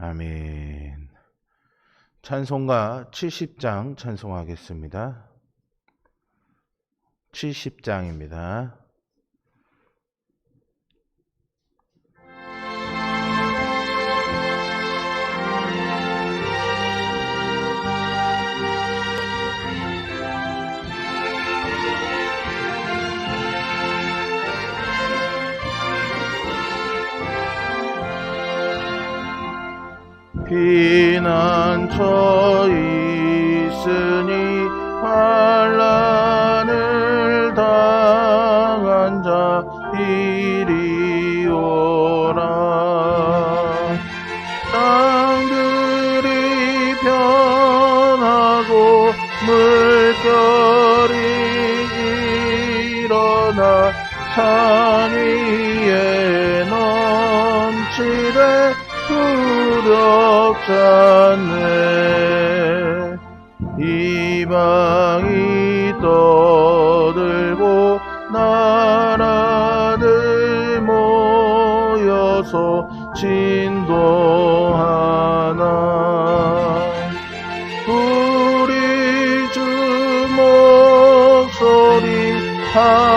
아멘. 찬송가 70장 찬송하겠습니다. 70장입니다. 피난처 있으니 모여서 진도하나. 우리 주 목소리 한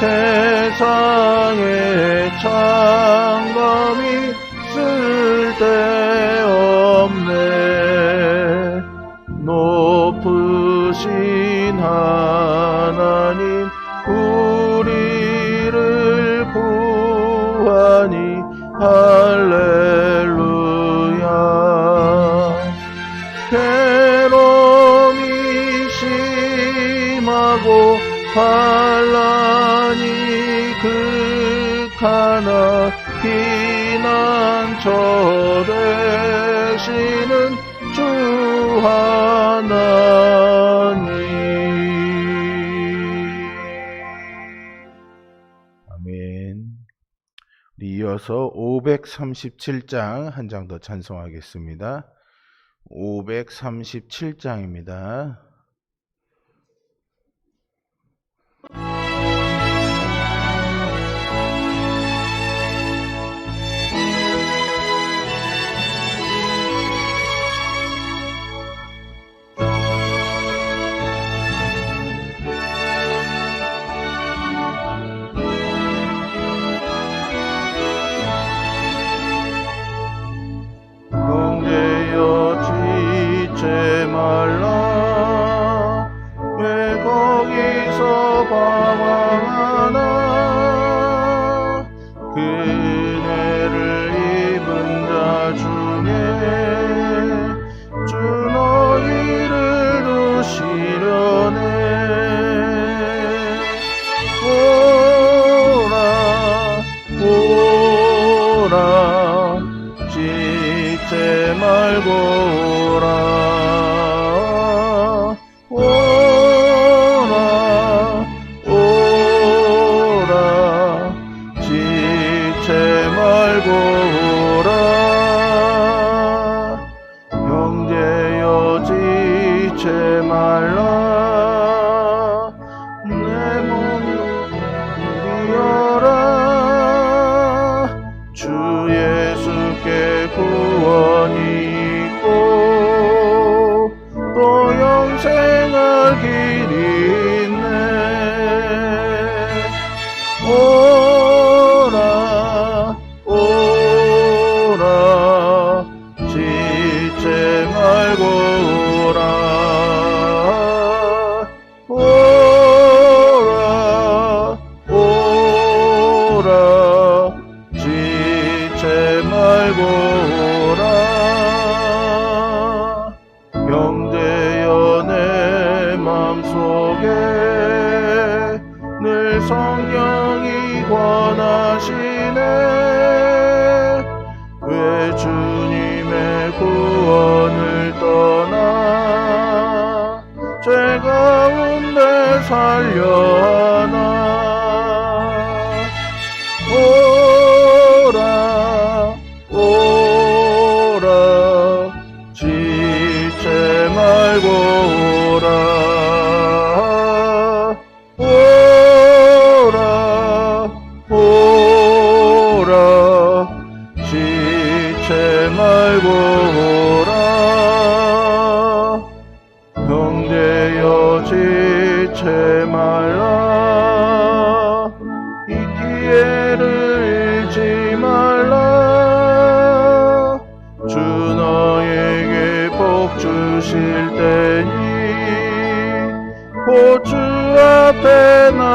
세상의 창 이어서 537장 한 장 더 찬송하겠습니다. 537장입니다. my Lord. 마음속에 늘 성령이 권하시네. 왜 주님의 구원을 떠나 즐거운데 살려 하나? 지체 말라. 이 기회를 잃지 말라. 주 너에게 복 주실 때니 곧주 앞에 나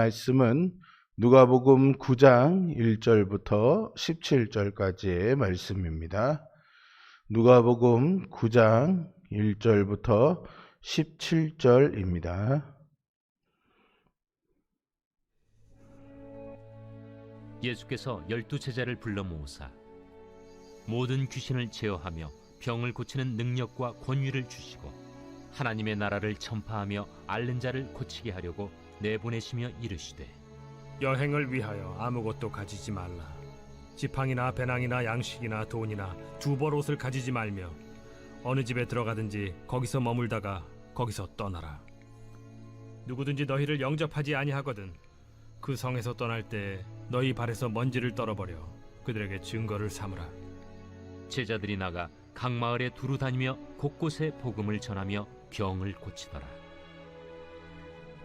말씀은 누가복음 9장 1절부터 17절까지의 말씀입니다. 누가복음 9장 1절부터 17절입니다. 예수께서 열두 제자를 불러 모으사 모든 귀신을 제어하며 병을 고치는 능력과 권위를 주시고 하나님의 나라를 전파하며 앓는 자를 고치게 하려고 내보내시며 이르시되 여행을 위하여 아무것도 가지지 말라. 지팡이나 배낭이나 양식이나 돈이나 두벌 옷을 가지지 말며 어느 집에 들어가든지 거기서 머물다가 거기서 떠나라. 누구든지 너희를 영접하지 아니하거든 그 성에서 떠날 때 너희 발에서 먼지를 떨어버려 그들에게 증거를 삼으라. 제자들이 나가 각 마을에 두루 다니며 곳곳에 복음을 전하며 병을 고치더라.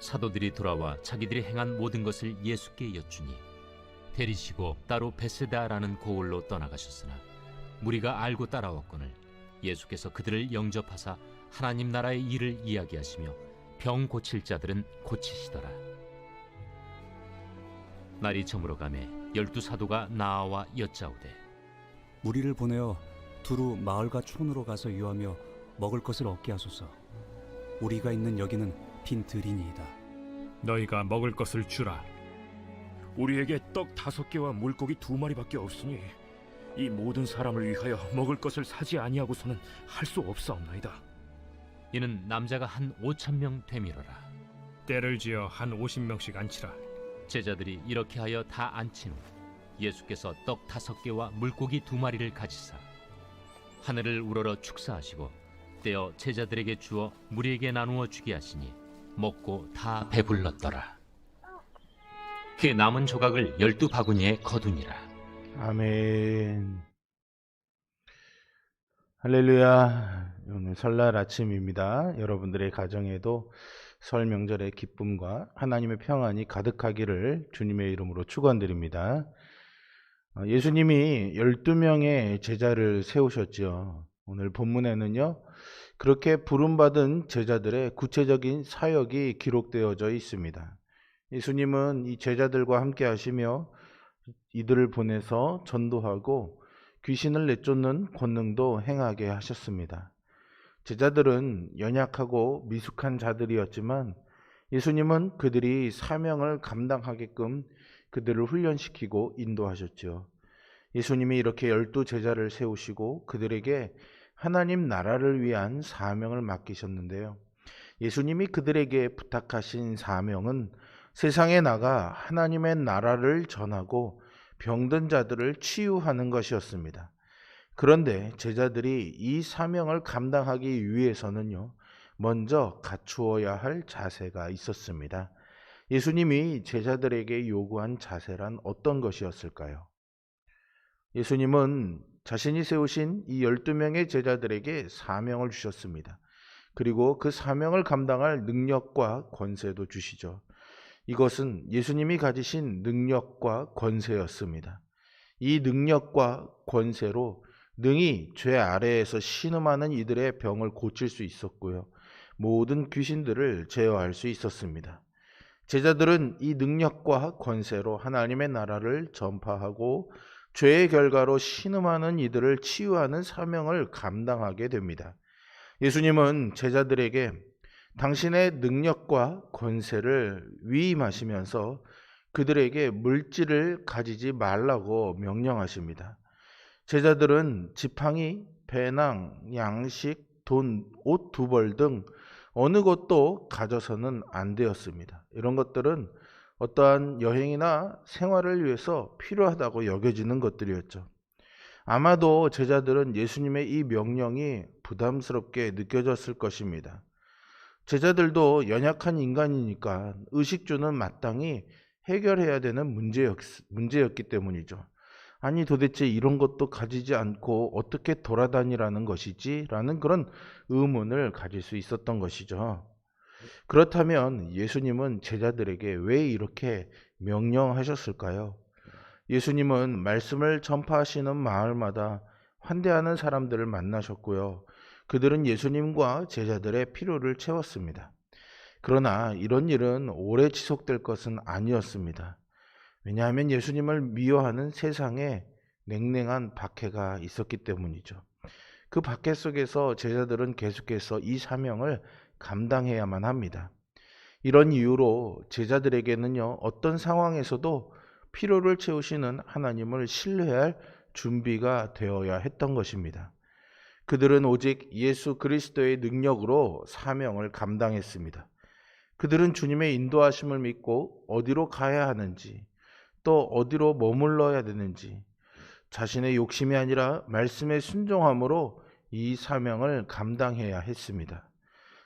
사도들이 돌아와 자기들이 행한 모든 것을 예수께 여쭈니 데리시고 따로 베세다라는 고을로 떠나가셨으나 무리가 알고 따라왔거늘 예수께서 그들을 영접하사 하나님 나라의 일을 이야기하시며 병 고칠 자들은 고치시더라. 날이 저물어 가매 열두 사도가 나와 여짜오되 무리를 보내어 두루 마을과 촌으로 가서 유하며 먹을 것을 얻게 하소서. 우리가 있는 여기는 빈 들이니이다. 너희가 먹을 것을 주라. 우리에게 떡 다섯 개와 물고기 두 마리밖에 없으니 이 모든 사람을 위하여 먹을 것을 사지 아니하고서는 할 수 없사옵나이다. 이는 남자가 한 오천 명 되밀어라. 때를 지어 한 50명씩 앉히라. 제자들이 이렇게 하여 다 앉힌 후 예수께서 떡 다섯 개와 물고기 두 마리를 가지사 하늘을 우러러 축사하시고 떼어 제자들에게 주어 무리에게 나누어 주게 하시니 먹고 다 배불렀더라. 그 남은 조각을 열두 바구니에 거두니라. 아멘. 할렐루야. 오늘 설날 아침입니다. 여러분들의 가정에도 설 명절의 기쁨과 하나님의 평안이 가득하기를 주님의 이름으로 축원드립니다. 어, 예수님이 12명의 제자를 세우셨죠. 오늘 본문에는요. 그렇게 부름받은 제자들의 구체적인 사역이 기록되어져 있습니다. 예수님은 이 제자들과 함께 하시며 이들을 보내서 전도하고 귀신을 내쫓는 권능도 행하게 하셨습니다. 제자들은 연약하고 미숙한 자들이었지만 예수님은 그들이 사명을 감당하게끔 그들을 훈련시키고 인도하셨죠. 예수님이 이렇게 열두 제자를 세우시고 그들에게 하나님 나라를 위한 사명을 맡기셨는데요. 예수님이 그들에게 부탁하신 사명은 세상에 나가 하나님의 나라를 전하고 병든 자들을 치유하는 것이었습니다. 그런데 제자들이 이 사명을 감당하기 위해서는요, 먼저 갖추어야 할 자세가 있었습니다. 예수님이 제자들에게 요구한 자세란 어떤 것이었을까요? 예수님은 자신이 세우신 이 12명의 제자들에게 사명을 주셨습니다. 그리고 그 사명을 감당할 능력과 권세도 주시죠. 이것은 예수님이 가지신 능력과 권세였습니다. 이 능력과 권세로 능히 죄 아래에서 신음하는 이들의 병을 고칠 수 있었고요. 모든 귀신들을 제어할 수 있었습니다. 제자들은 이 능력과 권세로 하나님의 나라를 전파하고 죄의 결과로 신음하는 이들을 치유하는 사명을 감당하게 됩니다. 예수님은 제자들에게 당신의 능력과 권세를 위임하시면서 그들에게 물질을 가지지 말라고 명령하십니다. 제자들은 지팡이, 배낭, 양식, 돈, 옷 두 벌 등 어느 것도 가져서는 안 되었습니다. 이런 것들은 어떠한 여행이나 생활을 위해서 필요하다고 여겨지는 것들이었죠. 아마도 제자들은 예수님의 이 명령이 부담스럽게 느껴졌을 것입니다. 제자들도 연약한 인간이니까 의식주는 마땅히 해결해야 되는 문제였, 문제였기 때문이죠. 아니 도대체 이런 것도 가지지 않고 어떻게 돌아다니라는 것이지? 라는 그런 의문을 가질 수 있었던 것이죠. 그렇다면 예수님은 제자들에게 왜 이렇게 명령하셨을까요? 예수님은 말씀을 전파하시는 마을마다 환대하는 사람들을 만나셨고요. 그들은 예수님과 제자들의 필요를 채웠습니다. 그러나 이런 일은 오래 지속될 것은 아니었습니다. 왜냐하면 예수님을 미워하는 세상에 냉랭한 박해가 있었기 때문이죠. 그 박해 속에서 제자들은 계속해서 이 사명을 감당해야만 합니다. 이런 이유로 제자들에게는요, 어떤 상황에서도 필요를 채우시는 하나님을 신뢰할 준비가 되어야 했던 것입니다. 그들은 오직 예수 그리스도의 능력으로 사명을 감당했습니다. 그들은 주님의 인도하심을 믿고 어디로 가야 하는지, 또 어디로 머물러야 되는지, 자신의 욕심이 아니라 말씀의 순종함으로 이 사명을 감당해야 했습니다.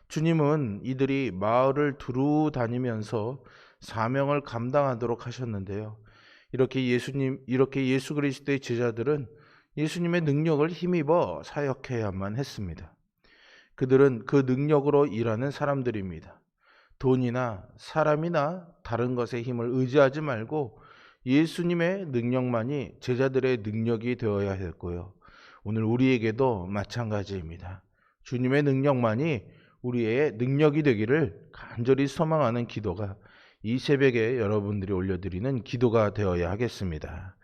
주님은 이들이 마을을 두루 다니면서 사명을 감당하도록 하셨는데요. 이렇게 예수님, 이렇게 예수 그리스도의 제자들은 예수님의 능력을 힘입어 사역해야만 했습니다. 그들은 그 능력으로 일하는 사람들입니다. 돈이나 사람이나 다른 것의 힘을 의지하지 말고 예수님의 능력만이 제자들의 능력이 되어야 했고요. 오늘 우리에게도 마찬가지입니다. 주님의 능력만이 우리의 능력이 되기를 간절히 소망하는 기도가 이 새벽에 여러분들이 올려드리는 기도가 되어야 하겠습니다.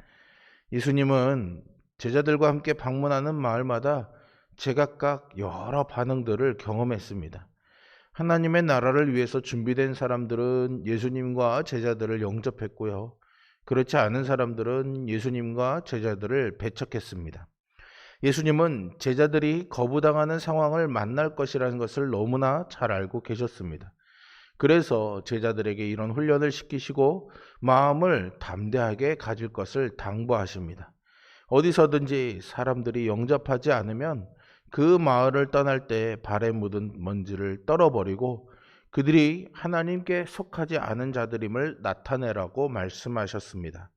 예수님은 제자들과 함께 방문하는 마을마다 제각각 여러 반응들을 경험했습니다. 하나님의 나라를 위해서 준비된 사람들은 예수님과 제자들을 영접했고요. 그렇지 않은 사람들은 예수님과 제자들을 배척했습니다. 예수님은 제자들이 거부당하는 상황을 만날 것이라는 것을 너무나 잘 알고 계셨습니다. 그래서 제자들에게 이런 훈련을 시키시고 마음을 담대하게 가질 것을 당부하십니다. 어디서든지 사람들이 영접하지 않으면 그 마을을 떠날 때 발에 묻은 먼지를 떨어버리고 그들이 하나님께 속하지 않은 자들임을 나타내라고 말씀하셨습니다.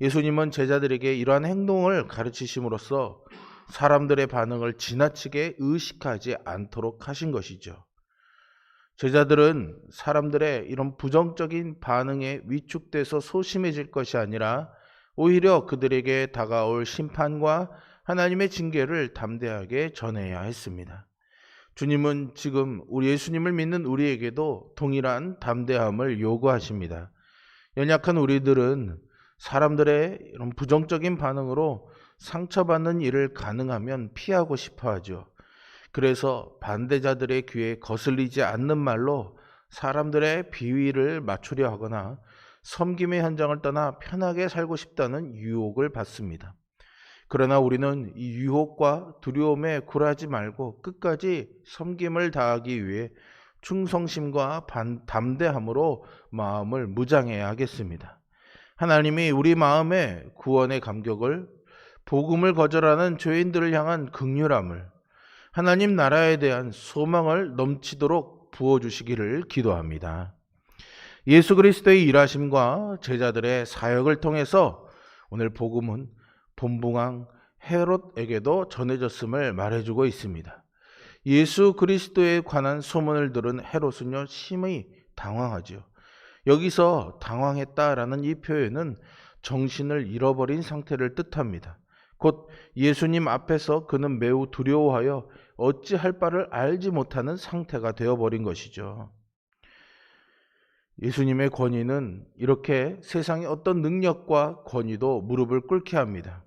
예수님은 제자들에게 이러한 행동을 가르치심으로써 사람들의 반응을 지나치게 의식하지 않도록 하신 것이죠. 제자들은 사람들의 이런 부정적인 반응에 위축돼서 소심해질 것이 아니라 오히려 그들에게 다가올 심판과 하나님의 징계를 담대하게 전해야 했습니다. 주님은 지금 우리 예수님을 믿는 우리에게도 동일한 담대함을 요구하십니다. 연약한 우리들은 사람들의 이런 부정적인 반응으로 상처받는 일을 가능하면 피하고 싶어 하죠. 그래서 반대자들의 귀에 거슬리지 않는 말로 사람들의 비위를 맞추려 하거나 섬김의 현장을 떠나 편하게 살고 싶다는 유혹을 받습니다. 그러나 우리는 이 유혹과 두려움에 굴하지 말고 끝까지 섬김을 다하기 위해 충성심과 반- 담대함으로 마음을 무장해야 하겠습니다. 하나님이 우리 마음에 구원의 감격을 복음을 거절하는 죄인들을 향한 극률함을 하나님 나라에 대한 소망을 넘치도록 부어 주시기를 기도합니다. 예수 그리스도의 일하심과 제자들의 사역을 통해서 오늘 복음은 본붕왕 헤롯에게도 전해졌음을 말해주고 있습니다. 예수 그리스도에 관한 소문을 들은 헤롯은요 심히 당황하지요. 여기서 당황했다라는 이 표현은 정신을 잃어버린 상태를 뜻합니다. 곧 예수님 앞에서 그는 매우 두려워하여 어찌할 바를 알지 못하는 상태가 되어버린 것이죠. 예수님의 권위는 이렇게 세상의 어떤 능력과 권위도 무릎을 꿇게 합니다.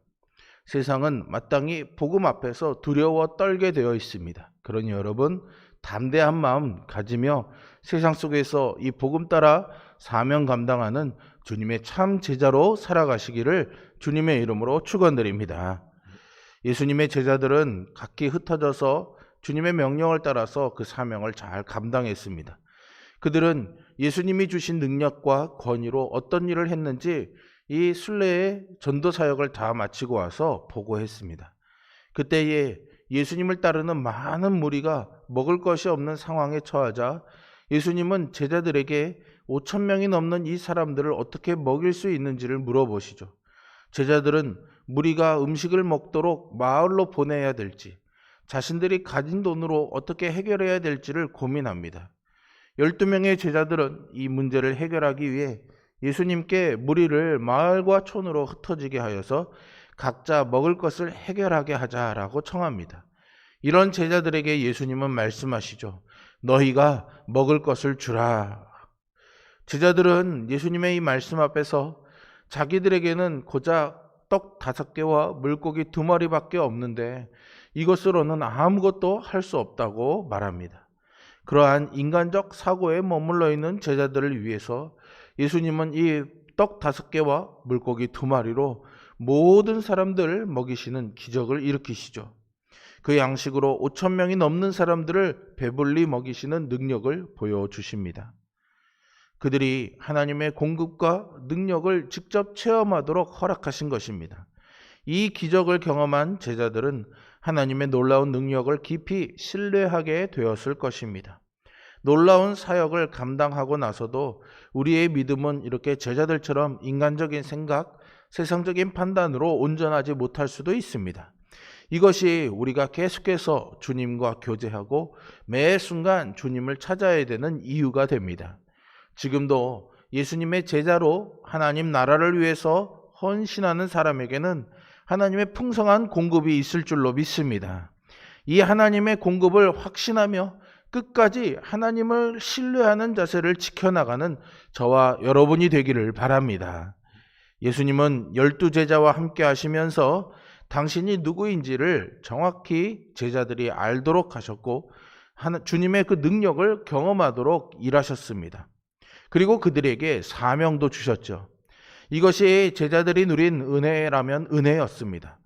세상은 마땅히 복음 앞에서 두려워 떨게 되어 있습니다. 그러니 여러분 담대한 마음 가지며 세상 속에서 이 복음 따라 사명 감당하는 주님의 참 제자로 살아가시기를 주님의 이름으로 축원드립니다. 예수님의 제자들은 각기 흩어져서 주님의 명령을 따라서 그 사명을 잘 감당했습니다. 그들은 예수님이 주신 능력과 권위로 어떤 일을 했는지 이 순례의 전도 사역을 다 마치고 와서 보고했습니다. 그때에 예수님을 따르는 많은 무리가 먹을 것이 없는 상황에 처하자 예수님은 제자들에게 5천 명이 넘는 이 사람들을 어떻게 먹일 수 있는지를 물어보시죠. 제자들은 무리가 음식을 먹도록 마을로 보내야 될지, 자신들이 가진 돈으로 어떻게 해결해야 될지를 고민합니다. 12명의 제자들은 이 문제를 해결하기 위해 예수님께 무리를 마을과 촌으로 흩어지게 하여서 각자 먹을 것을 해결하게 하자라고 청합니다. 이런 제자들에게 예수님은 말씀하시죠. 너희가 먹을 것을 주라. 제자들은 예수님의 이 말씀 앞에서 자기들에게는 고작 떡 다섯 개와 물고기 두 마리밖에 없는데 이것으로는 아무것도 할 수 없다고 말합니다. 그러한 인간적 사고에 머물러 있는 제자들을 위해서 예수님은 이 떡 다섯 개와 물고기 두 마리로 모든 사람들을 먹이시는 기적을 일으키시죠. 그 양식으로 5천 명이 넘는 사람들을 배불리 먹이시는 능력을 보여주십니다. 그들이 하나님의 공급과 능력을 직접 체험하도록 허락하신 것입니다. 이 기적을 경험한 제자들은 하나님의 놀라운 능력을 깊이 신뢰하게 되었을 것입니다. 놀라운 사역을 감당하고 나서도 우리의 믿음은 이렇게 제자들처럼 인간적인 생각, 세상적인 판단으로 온전하지 못할 수도 있습니다. 이것이 우리가 계속해서 주님과 교제하고 매 순간 주님을 찾아야 되는 이유가 됩니다. 지금도 예수님의 제자로 하나님 나라를 위해서 헌신하는 사람에게는 하나님의 풍성한 공급이 있을 줄로 믿습니다. 이 하나님의 공급을 확신하며 끝까지 하나님을 신뢰하는 자세를 지켜나가는 저와 여러분이 되기를 바랍니다. 예수님은 열두 제자와 함께 하시면서 당신이 누구인지를 정확히 제자들이 알도록 하셨고 주님의 그 능력을 경험하도록 일하셨습니다. 그리고 그들에게 사명도 주셨죠. 이것이 제자들이 누린 은혜라면 은혜였습니다.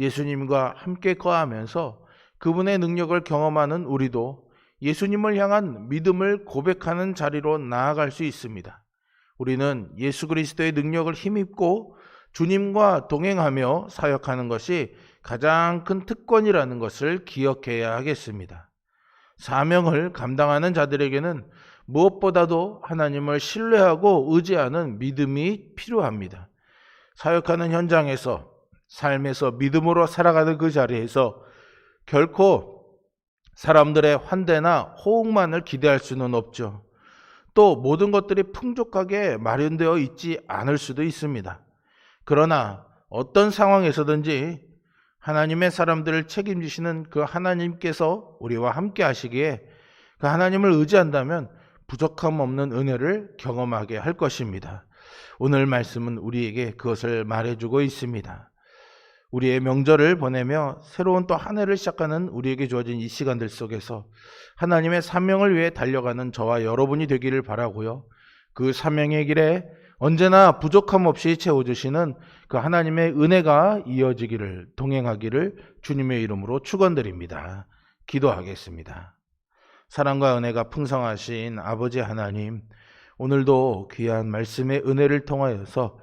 예수님과 함께 거하면서 그분의 능력을 경험하는 우리도 예수님을 향한 믿음을 고백하는 자리로 나아갈 수 있습니다. 우리는 예수 그리스도의 능력을 힘입고 주님과 동행하며 사역하는 것이 가장 큰 특권이라는 것을 기억해야 하겠습니다. 사명을 감당하는 자들에게는 무엇보다도 하나님을 신뢰하고 의지하는 믿음이 필요합니다. 사역하는 현장에서 삶에서 믿음으로 살아가는 그 자리에서 결코 사람들의 환대나 호응만을 기대할 수는 없죠. 또 모든 것들이 풍족하게 마련되어 있지 않을 수도 있습니다. 그러나 어떤 상황에서든지 하나님의 사람들을 책임지시는 그 하나님께서 우리와 함께 하시기에 그 하나님을 의지한다면 부족함 없는 은혜를 경험하게 할 것입니다. 오늘 말씀은 우리에게 그것을 말해주고 있습니다. 우리의 명절을 보내며 새로운 또 한 해를 시작하는 우리에게 주어진 이 시간들 속에서 하나님의 사명을 위해 달려가는 저와 여러분이 되기를 바라고요. 그 사명의 길에 언제나 부족함 없이 채워주시는 그 하나님의 은혜가 이어지기를 동행하기를 주님의 이름으로 축원드립니다. 기도하겠습니다. 사랑과 은혜가 풍성하신 아버지 하나님, 오늘도 귀한 말씀의 은혜를 통하여서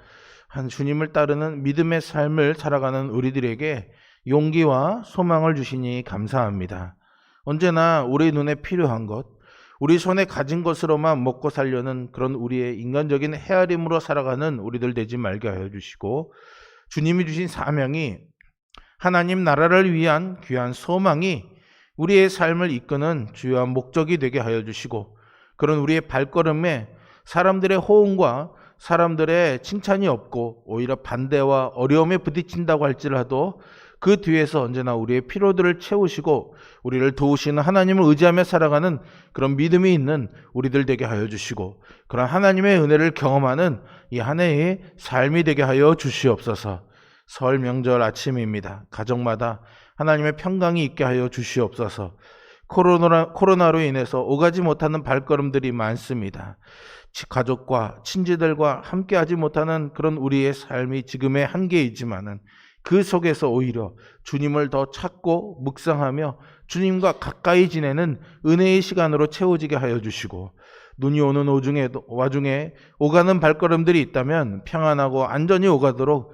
한 주님을 따르는 믿음의 삶을 살아가는 우리들에게 용기와 소망을 주시니 감사합니다. 언제나 우리 눈에 필요한 것, 우리 손에 가진 것으로만 먹고 살려는 그런 우리의 인간적인 헤아림으로 살아가는 우리들 되지 말게 하여 주시고 주님이 주신 사명이 하나님 나라를 위한 귀한 소망이 우리의 삶을 이끄는 주요한 목적이 되게 하여 주시고 그런 우리의 발걸음에 사람들의 호응과 사람들의 칭찬이 없고 오히려 반대와 어려움에 부딪힌다고 할지라도 그 뒤에서 언제나 우리의 피로들을 채우시고 우리를 도우시는 하나님을 의지하며 살아가는 그런 믿음이 있는 우리들 되게 하여 주시고 그런 하나님의 은혜를 경험하는 이 한 해의 삶이 되게 하여 주시옵소서. 설 명절 아침입니다. 가정마다 하나님의 평강이 있게 하여 주시옵소서. 코로나, 코로나로 인해서 오가지 못하는 발걸음들이 많습니다. 치- 가족과 친지들과 함께하지 못하는 그런 우리의 삶이 지금의 한계이지만은 그 속에서 오히려 주님을 더 찾고 묵상하며 주님과 가까이 지내는 은혜의 시간으로 채워지게 하여 주시고 눈이 오는 오중에도 와중에 오가는 발걸음들이 있다면 평안하고 안전히 오가도록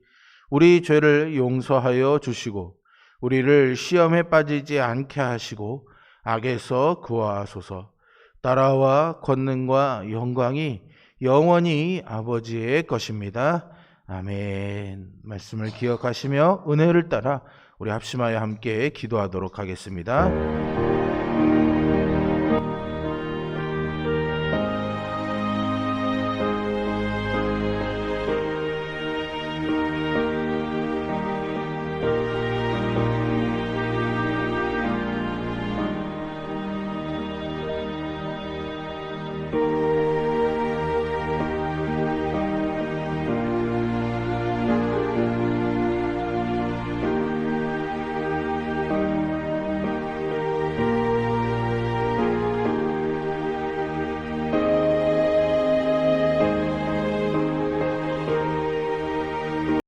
우리 죄를 용서하여 주시고 우리를 시험에 빠지지 않게 하시고 악에서 구하소서. 나라와 권능과 영광이 영원히 아버지의 것입니다. 아멘. 말씀을 기억하시며 은혜를 따라 우리 합심하여 함께 기도하도록 하겠습니다.